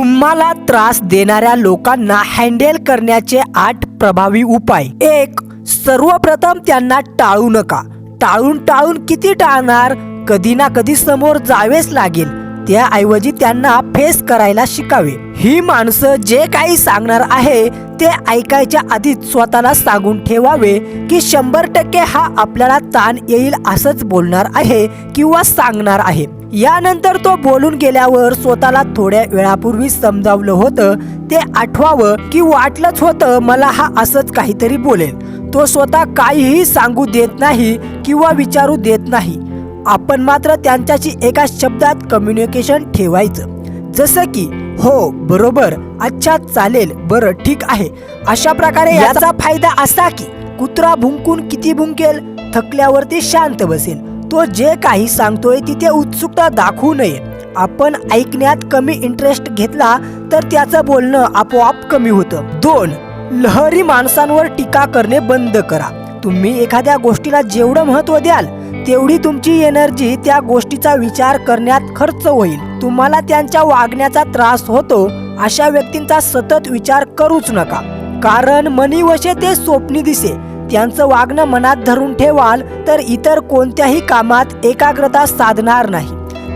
तुम्हाला त्रास देणाऱ्या लोकांना हँडल करण्याचे आठ प्रभावी उपाय. एक सर्वप्रथम त्यांना टाळू नका. टाळून टाळून किती टाळणार? कधी ना कधी समोर जावेच लागेल. त्याऐवजी त्यांना फेस करायला शिकावे. ही माणसं जे काही सांगणार आहे ते ऐकायच्या आधीच स्वतःला सांगून ठेवावे की शंभर टक्के हा आपल्याला ताण येईल असंच बोलणार आहे किंवा सांगणार आहे. यानंतर तो बोलून गेल्यावर स्वतःला थोड्या वेळापूर्वी समजावलं होतं ते आठवावं की वाटलंच होतं मला हा असंच काहीतरी बोलेल. तो स्वतः काहीही सांगू देत नाही किंवा विचारू देत नाही. आपण मात्र त्यांच्याशी एका शब्दात कम्युनिकेशन ठेवायचं. जसं की हो बरोबर अच्छा चालेल बरं ठीक आहे. अशा प्रकारे याचा फायदा असा की कुत्रा भुंकून किती भुंकेल? थकल्यावरती शांत बसेल. तो जे काही सांगतोय तिथे उत्सुकता दाखवू नये. आपण ऐकण्यात कमी इंटरेस्ट घेतला तर त्याचं बोलणं आपोआप कमी होतं. दोन लहरी माणसांवर टीका करणे बंद करा. तुम्ही एखाद्या गोष्टीला जेवढं महत्त्व द्याल तेवढी तुमची एनर्जी त्या गोष्टीचा विचार करण्यात खर्च होईल. तुम्हाला त्यांच्या वागण्याचा त्रास होतो अशा व्यक्तींचा सतत विचार करूच नका. कारण मनीवशे ते स्वप्नी दिसे. त्यांचं वागणं मनात धरून ठेवाल तर इतर कोणत्याही कामात एकाग्रता साधणार नाही.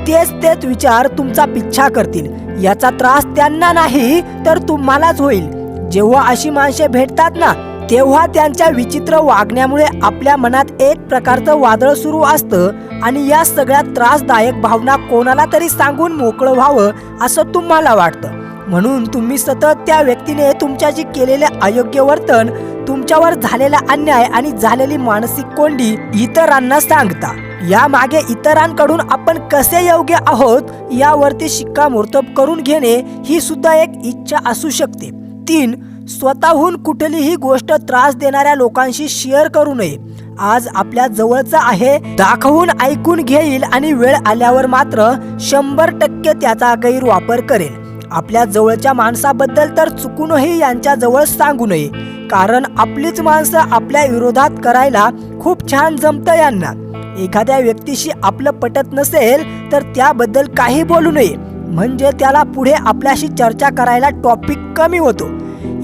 तेच तेच विचार तुमचा पिच्छा करतील. याचा त्रास त्यांना नाही तर तुम्हालाच होईल. जेव्हा अशी माणसे भेटतात ना तेव्हा त्यांच्या विचित्र वागण्यामुळे आपल्या मनात एक प्रकारचं वादळ सुरू असतं आणि या सगळ्या त्रासदायक भावना कोणाला तरी सांगून मोकळं व्हावं असं तुम्हाला वाटतं. म्हणून तुम्ही सतत त्या व्यक्तीने तुमच्याशी केलेले अयोग्य वर्तन तुमच्यावर झालेला अन्याय आणि झालेली मानसिक कोंडी इतरांना सांगता. या मागे इतरांकडून आपण कसे योग्य आहोत यावरती शिक्कामोर्तब करून घेणे ही सुद्धा एक इच्छा असू शकते. तीन स्वतःहून कुठलीही गोष्ट त्रास देणाऱ्या लोकांशी शेअर करू नये. आज आपल्या जवळचा आहे दाखवून ऐकून घेईल आणि वेळ आल्यावर मात्र शंभर टक्के त्याचा गैरवापर करेल. आपल्या जवळच्या माणसाबद्दल तर चुकूनही यांच्या जवळ सांगू नये. कारण आपलीच माणसं आपल्या विरोधात करायला खूप छान जमतं यांना. एखाद्या व्यक्तीशी आपलं पटत नसेल तर त्याबद्दल काही बोलू नये. म्हणजे त्याला पुढे आपल्याशी चर्चा करायला टॉपिक कमी होतो.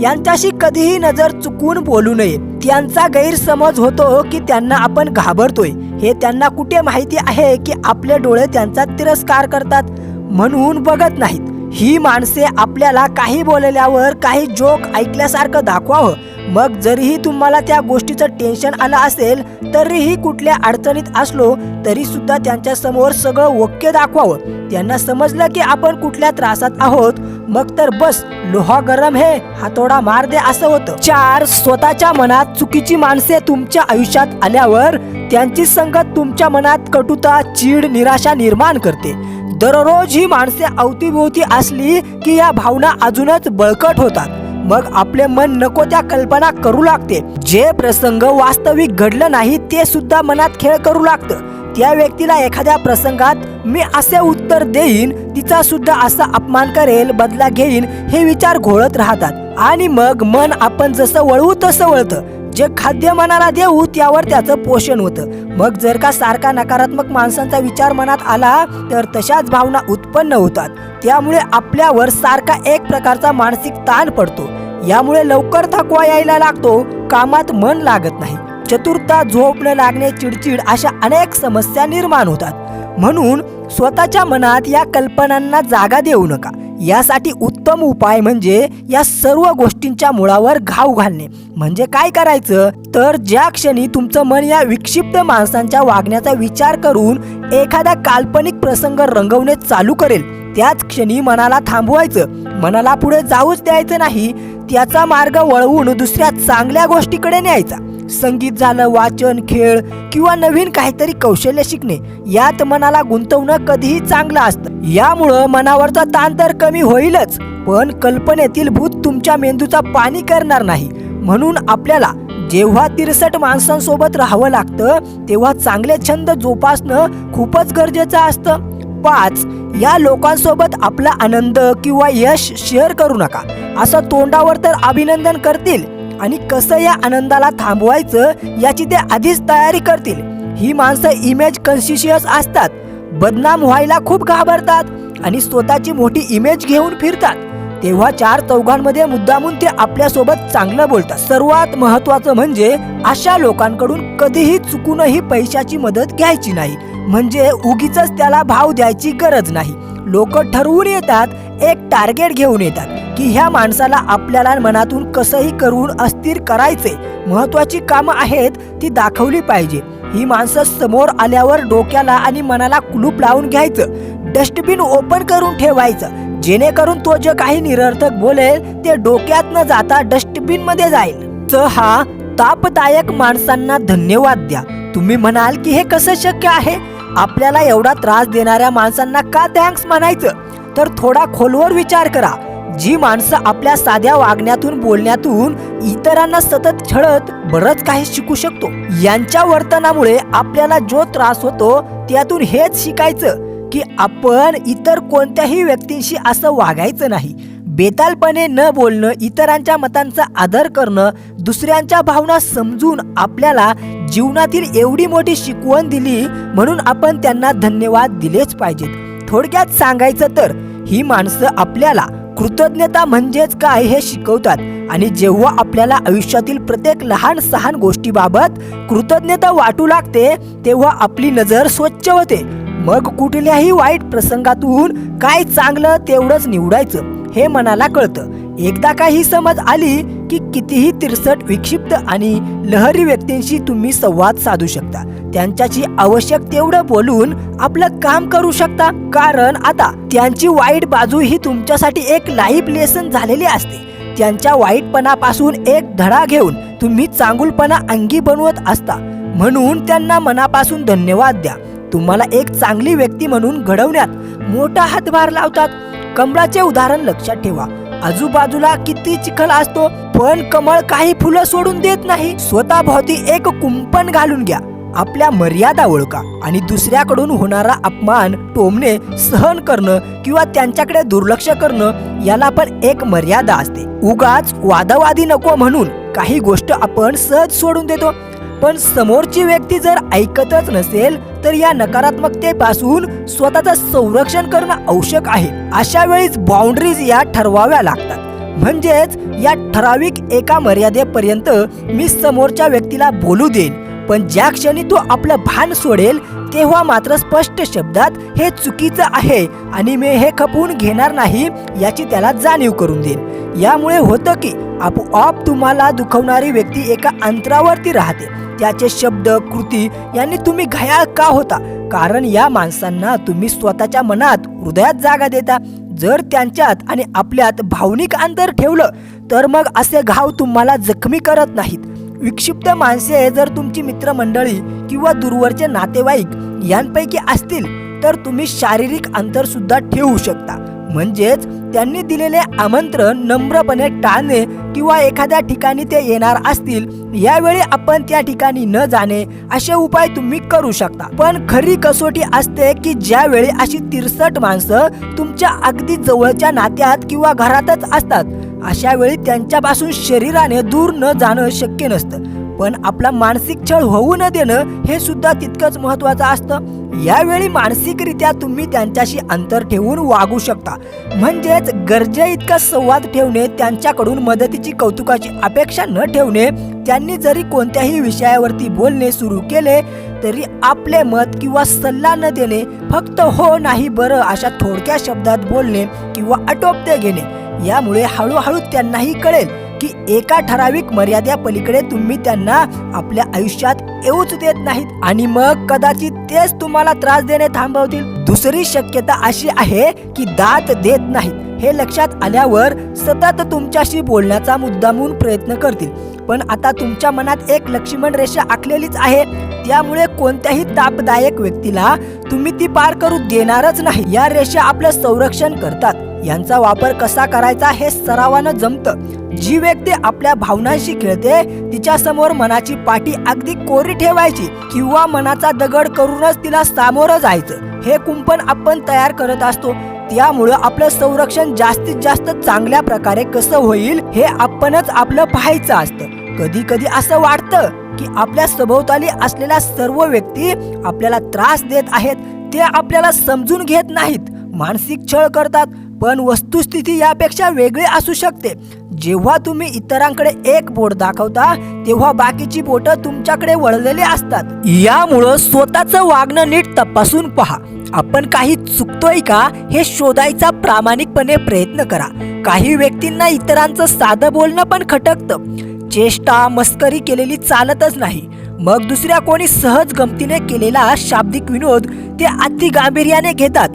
यांच्याशी कधीही नजर चुकून बोलू नये. त्यांचा गैरसमज होतो की त्यांना आपण घाबरतोय. हे त्यांना कुठे माहिती आहे की आपले डोळे त्यांचा तिरस्कार करतात? म्हणून बघत नाहीत. ही माणसे आपल्याला काही बोलल्यावर काही जोक ऐकल्यासारखं दाखवावं. मग जरीही तुम्हाला त्या गोष्टीचं टेन्शन आलं असेल तरीही कुठल्या अडचणीत असलो तरी सुद्धा त्यांच्यासमोर सगळं वक्य दाखवावं. त्यांना समजलं की आपण कुठल्या त्रासात आहोत मग तर बस लोहा गरम हे हातोडा मार दे असं होतं. चार स्वतःच्या मनात चुकीची माणसे तुमच्या आयुष्यात आल्यावर त्यांची संगत तुमच्या मनात कटुता चीड निराशा निर्माण करते. दररोज ही माणसे अवतीभोवती असली की या भावना अजूनच बळकट होतात. मग आपले मन नको त्या कल्पना करू लागते. जे प्रसंग वास्तविक घडलं नाही ते सुद्धा मनात खेळ करू लागतं. त्या व्यक्तीला एखाद्या प्रसंगात मी असे उत्तर देईन तिचा सुद्धा असा अपमान करेल बदला घेईन हे विचार घोळत राहतात. आणि मग मन आपण जसं वळवू तसं वळतं. जे खाद्य मनाला देऊ त्यावर त्याचं पोषण होतं. मग जर का सारखा नकारात्मक माणसांचा विचार मनात आला तर तशाच भावना उत्पन्न होतात. त्यामुळे आपल्यावर सारखा एक प्रकारचा मानसिक ताण पडतो. यामुळे लवकर थकवा यायला लागतो कामात मन लागत नाही. चतुरता झोप न लागणे चिडचिड अशा अनेक समस्या निर्माण होतात. म्हणून स्वतःच्या मनात या कल्पनांना जागा देऊ नका. यासाठी उत्तम उपाय म्हणजे या सर्व गोष्टींच्या मुळावर घाव घालणे. म्हणजे काय करायचं? तर ज्या क्षणी तुमचं मन या विक्षिप्त माणसांच्या वागण्याचा विचार करून एखादा काल्पनिक प्रसंग रंगवणे चालू करेल. त्याच क्षणी मनाला थांबवायचं. मनाला पुढे जाऊच द्यायचं नाही. त्याचा मार्ग वळवून दुसऱ्या चांगल्या गोष्टीकडे न्यायचा. संगीत झालं वाचन खेळ किंवा नवीन काहीतरी कौशल्य शिकणे यात मनाला गुंतवणं कधीही चांगलं असतं. यामुळं मनावरचा ताण तर कमी होईलच. पण कल्पनेतील भूत तुमच्या मेंदूचा पाणी करणार नाही. म्हणून आपल्याला जेव्हा तिरसट माणसांसोबत राहावं लागतं तेव्हा चांगले छंद जोपासणं खूपच गरजेचं असतं. पाच या लोकांसोबत आपला आनंद किंवा यश शेअर करू नका. असं तोंडावर तर अभिनंदन करतील आणि कसं या आनंदाला थांबवायचं याची ते आधीच तयारी करतील. ही माणसं इमेज कन्शिशियस असतात. बदनाम व्हायला खूप घाबरतात आणि स्वतःची मोठी इमेज घेऊन फिरतात. तेव्हा चार चौघांमध्ये मुद्दामून ते आपल्यासोबत चांगलं बोलतात. सर्वात महत्वाचं म्हणजे अशा लोकांकडून कधीही चुकूनही पैशाची मदत घ्यायची नाही. म्हणजे उगीच त्याला भाव द्यायची गरज नाही. लोक ठरवून येतात एक टार्गेट घेऊन येतात की ह्या माणसाला आपल्याला मनातून कसंही करून अस्थिर करायचे महत्वाची कामं आहेत ती दाखवली पाहिजे. ही माणसं समोर आल्यावर डोक्याला आणि मनाला कुलूप लावून घ्यायचं. डस्टबिन ओपन करून ठेवायचं. जेणेकरून तो जे काही निरर्थक बोलेल ते डोक्यात न जाता डस्टबिनमध्ये जाईल. तर हा तापदायक माणसांना धन्यवाद द्या. तुम्ही म्हणाल की हे कसं शक्य आहे? आपल्याला एवढा त्रास देणाऱ्या माणसांना का थँक्स म्हणायचं? तर थोडा खोलवर विचार करा. जी माणसं आपल्या साध्या वागण्यातून बोलण्यातून इतरांना सतत छळत बरंच काही शिकू शकतो. यांच्या वर्तनामुळे आपल्याला जो त्रास होतो त्यातून हेच शिकायचं की आपण इतर कोणत्याही व्यक्तींशी असं वागायचं नाही. बेतालपणे न बोलणं इतरांच्या मतांचा आदर करणं दुसऱ्यांच्या भावना समजून आपल्याला जीवनातील एवढी मोठी शिकवण दिली म्हणून आपण त्यांना धन्यवाद दिलेच पाहिजेत. थोडक्यात सांगायचं तर ही माणसं आपल्याला कृतज्ञता म्हणजेच काय हे शिकवतात आणि जेव्हा आपल्याला आयुष्यातील प्रत्येक लहान सहान गोष्टीबाबत कृतज्ञता वाटू लागते तेव्हा आपली नजर स्वच्छ होते. मग कुठल्याही वाईट प्रसंगातून काय चांगलं तेवढंच निवडायचं हे मनाला कळतं. एकदा का ही समज आली की कितीही तिरसट विक्षिप्त आणि लहरी व्यक्तींशी तुम्ही संवाद साधू शकता. त्यांच्याशी आवश्यक तेवढं बोलून आपलं काम करू शकता. कारण आता त्यांची वाईट बाजू ही तुमच्यासाठी एक लाईफ लेसन झालेली असते. त्यांच्या वाईटपणापासून एक धडा घेऊन तुम्ही चांगुलपणा अंगी बनवत असता. म्हणून त्यांना मनापासून धन्यवाद द्या. तुम्हाला एक चांगली व्यक्ती म्हणून घडवण्यात मोठा हातभार लावतात. कमळाचे उदाहरण लक्षात ठेवा. आजूबाजूला किती चिखल असतो पण कमळ काही फुलं सोडून देत नाही. स्वतः भोवती एक कुंपण घालून घ्या. आपल्या मर्यादा ओळखा. आणि दुसऱ्याकडून होणारा अपमान टोमणे सहन करणं किंवा त्यांच्याकडे दुर्लक्ष करणं याला पण एक मर्यादा असते. उगाच वादावादी नको म्हणून काही गोष्ट आपण सहज सोडून देतो. पण समोरची व्यक्ती जर ऐकतच नसेल तर या नकारात्मकतेपासून स्वतःचं संरक्षण करणं आवश्यक आहे. अशा वेळीच बाउंड्रीज या ठरवाव्या लागतात. म्हणजेच या ठराविक एका मर्यादेपर्यंत मी समोरच्या व्यक्तीला बोलू देईन. पण ज्या क्षणी तो आपलं भान सोडेल तेव्हा मात्र स्पष्ट शब्दात हे चुकीचं आहे आणि मी हे खपवून घेणार नाही याची त्याला जाणीव करून देईन. यामुळे होतं की आपोआप तुम्हाला दुखवणारी व्यक्ती एका अंतरावरती राहते. त्याचे शब्द कृती यांनी तुम्ही घायाळ का होता? कारण या माणसांना तुम्ही स्वतःच्या मनात हृदयात जागा देता. जर त्यांच्यात आणि आपल्यात भावनिक अंतर ठेवलं तर मग असे घाव तुम्हाला जखमी करत नाहीत. विक्षिप्त माणसे जर तुमची मित्रमंडळी किंवा दूरवरचे नातेवाईक यांपैकी असतील तर तुम्ही शारीरिक अंतर सुद्धा ठेवू शकता. म्हणजेच त्यांनी दिलेले आमंत्रण नम्रपणे टाळणे किंवा एखाद्या ठिकाणी ते येणार असतील यावेळी आपण त्या ठिकाणी न जाणे असे उपाय तुम्ही करू शकता. पण खरी कसोटी असते की ज्यावेळी अशी तिरसट माणसं तुमच्या अगदी जवळच्या नात्यात किंवा घरातच असतात अशा वेळी त्यांच्यापासून शरीराने दूर न जाणं शक्य नसतं. पण आपला मानसिक छळ होऊ न देणं हे सुद्धा तितकंच महत्वाचं असतं. यावेळी मानसिकरित्या तुम्ही त्यांच्याशी अंतर ठेवून वागू शकता. म्हणजेच गरजे इतका संवाद ठेवणे त्यांच्याकडून मदतीची कौतुकाची अपेक्षा न ठेवणे त्यांनी जरी कोणत्याही विषयावरती बोलणे सुरू केले तरी आपले मत किंवा सल्ला न देणे फक्त हो नाही बरं अशा थोडक्या शब्दात बोलणे किंवा आटोपते घेणे यामुळे हळूहळू त्यांनाही कळेल. की एका ठराविक मर्यादा पलीकडे तुम्ही त्यांना आपल्या आयुष्यात येऊच देत नाहीत. आणि मग कदाचित तेच तुम्हाला त्रास देणे थांबवतील. दुसरी शक्यता अशी आहे की दात देत नाहीत. हे लक्षात आल्यावर सतत तुमच्याशी बोलण्याचा मुद्दामून प्रयत्न करतील. पण आता तुमच्या मनात एक लक्ष्मण रेषा आखलेलीच आहे. त्यामुळे कोणत्याही तापदायक व्यक्तीला तुम्ही ती पार करू देणारच नाही. या रेषा आपलं संरक्षण करतात. यांचा वापर कसा करायचा हे सरावानं जमतं. जी व्यक्ती आपल्या भावनांशी खेळते तिच्या समोर मनाची पाठी अगदी कोरी ठेवायची किंवा मनाचा दगड करूनच तिला सामोरं जायचं हे कुंपण आपण तयार करत असतो. त्यामुळं आपलं संरक्षण जास्तीत जास्त चांगल्या प्रकारे कसं होईल हे आपणच आपलं पाहायचं असतं. कधी कधी असं वाटतं की आपल्या सभोवताली असलेल्या सर्व व्यक्ती आपल्याला त्रास देत आहेत ते आपल्याला समजून घेत नाहीत. मानसिक छळ करतात पण वस्तुस्थिती यापेक्षा वेगळी असू शकते. जेव्हा तुम्ही इतरांकडे एक बोट दाखवता तेव्हा बाकीची बोटं तुमच्याकडे वळलेली असतात. यामुळं स्वतःचं वागणं नीट तपासून पहा. आपण काही चुकतोय का हे शोधायचा प्रामाणिकपणे प्रयत्न करा. काही व्यक्तींना इतरांचं साधं बोलणं पण खटकतं. चेष्टा मस्करी केलेली चालतच नाही. मग दुसऱ्या कोणी सहज गमतीने केलेला शाब्दिक विनोद ते अति गांभीर्याने घेतात.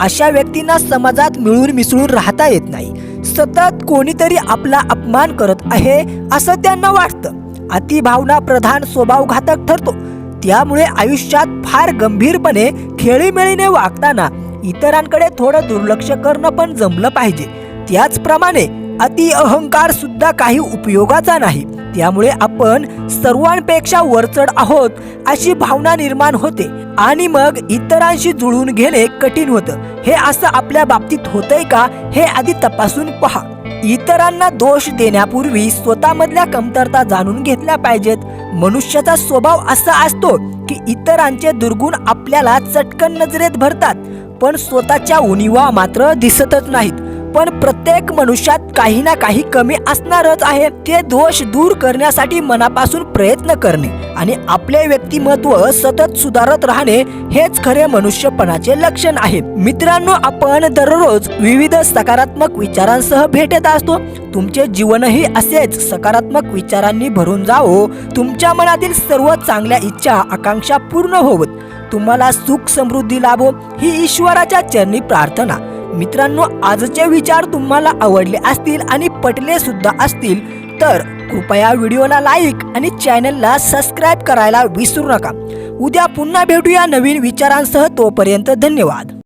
अशा व्यक्तींना समाजात मिळून मिसळून राहता येत नाही. सतत कोणीतरी आपला अपमान करत आहे असं त्यांना वाटतं. अतिभावना प्रधान स्वभाव घातक ठरतो. त्यामुळे आयुष्यात फार गंभीरपणे खेळीमेळीने वागताना इतरांकडे थोडं दुर्लक्ष करणं पण जमलं पाहिजे. त्याचप्रमाणे अति अहंकार सुद्धा काही उपयोगाचा नाही. त्यामुळे आपण सर्वांपेक्षा वरचढ आहोत अशी भावना निर्माण होते आणि मग इतरांशी जुळून घेणे कठीण होतं. हे असं आपल्या बाबतीत होतंय का हे आधी तपासून पहा. इतरांना दोष देण्यापूर्वी स्वतःमधल्या कमतरता जाणून घेतल्या पाहिजेत. मनुष्याचा स्वभाव असा असतो की इतरांचे दुर्गुण आपल्याला चटकन नजरेत भरतात पण स्वतःच्या उणीवा मात्र दिसतच नाहीत. पण प्रत्येक मनुष्यात काही ना काही कमी असणारच आहे. ते दोष दूर करण्यासाठी मनापासून प्रयत्न करणे आणि आपले व्यक्तिमत्व सतत सुधारत राहणे हेच खरे मनुष्यपणाचे लक्षण आहे मित्रांनो आपण दररोज विविध सकारात्मक विचारांसह भेटत असतो. तुमचे जीवनही असेच सकारात्मक विचारांनी भरून जावो. तुमच्या मनातील सर्व चांगल्या इच्छा आकांक्षा पूर्ण होवत. तुम्हाला सुख समृद्धी लाभो. ही ईश्वराच्या चरणी प्रार्थना. मित्रांनो आजचे विचार तुम्हाला आवडले असतील आणि पटले सुद्धा असतील तर कृपया व्हिडिओला लाईक आणि चॅनलला सबस्क्राईब करायला विसरू नका. उद्या पुन्हा भेटूया नवीन विचारांसह तोपर्यंत धन्यवाद.